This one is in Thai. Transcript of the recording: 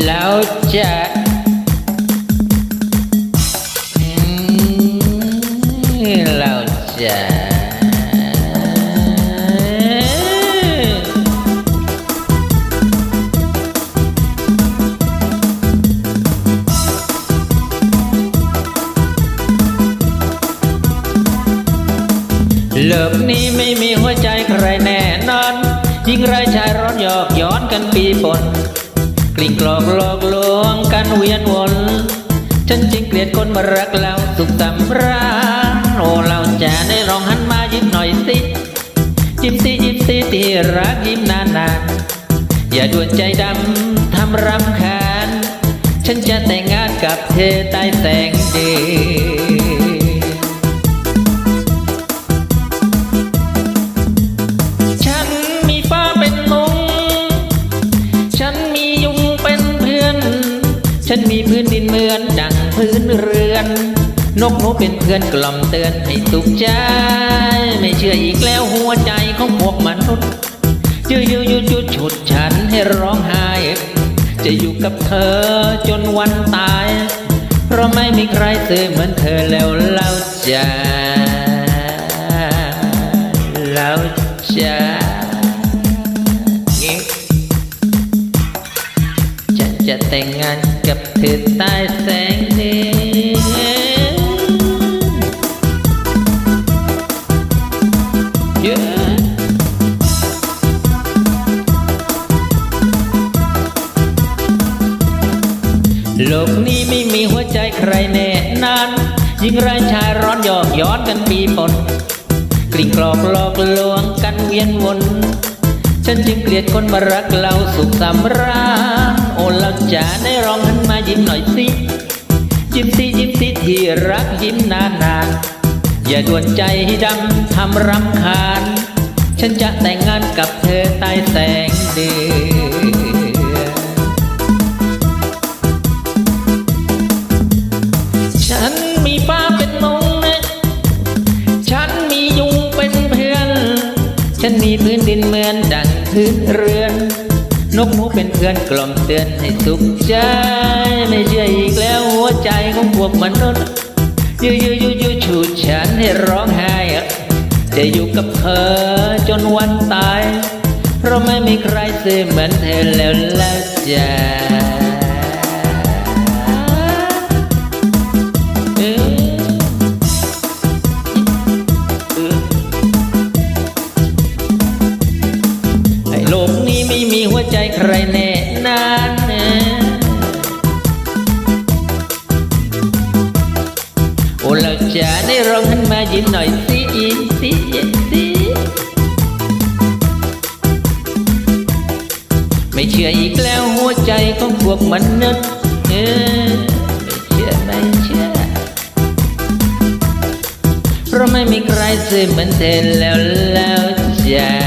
แล้วจะอืมเราจะเลิกนี้ไม่มีหัวใจใครแน่นอน ยิ่งไรชายร้อนหยอกย้อนกันปีปน กลิ่งกลอกหลอกลวงกันเวียนวนฉันจึงเกลียดคนมารักเราสุขสำราญโอ้เราจะได้ลองหันมายิ้มหน่อยสิยิ้มสิยิ้มสิที่รักยิ้มนานๆอย่าด่วนใจดำทำรำคาญฉันจะแต่งงานกับเธอใต้แสงเดือน นมีพื้นดินเหมือนดังพื้นเรือน นกหนูเป็นเพื่อนกล่อมเตือนให้สุขใจ ไม่เชื่ออีกแล้วหัวใจของพวกมนุษย์ยืดยืดยืดยืดฉุดฉันให้ร้องไห้ จะอยู่กับเธอจนวันตาย เพราะไม่มีใครเสื่อเหมือนเธอแล้วเราจะเราจ จะแต่งงานกับเธอใต้แสงเดือนเยอะโลกนี้ไม่มีหัวใจใครแน่นานยิงไรชายร้อนหยอกย้อนกันปีปนกลิ่งกลอกหลอกลวงกันเวียนวน ฉันจึงเกลียดคนมารักเราสุขสำราญ โอ้เราจะได้ร้องหันมายิ้มหน่อยสิยิ้มสิยิ้มสิที่รักยิ้มนานๆอย่าด่วนใจให้ดำทำรำคาญ ฉันจะแต่งงานกับเธอใต้แสงเดือนฉันมีฟ้าเป็นมงนะ ฉันมียุงเป็นเพื่อน ฉันมีพื้นดินเหมือนดังพื้นเรือน นกหนูเป็นเพื่อนกล่อมเตือนให้สุขใจ ไม่เชื่ออีกแล้วหัวใจของพวกมนุษย์ยื้ยื้ยื้ยื้อฉุดฉันให้ร้องไห้จะอยู่กับเธอจนวันตาย เพราะไม่มีใครเสียเหมือนเธอแล้วและจ้า ม่มีหัวใจใครแน่นานโอ้เราจะได้ร้องขึ้นมายิ้มหน่อยสิยิ้มสิยิ้มสิไม่เชื่ออีกแล้วหัวใจของพวกมันุษย์เออไม่เชื่อไม่เชื่อเพราะไม่มีใครซื่อเหมือนเธอแล้วแล้วจ้า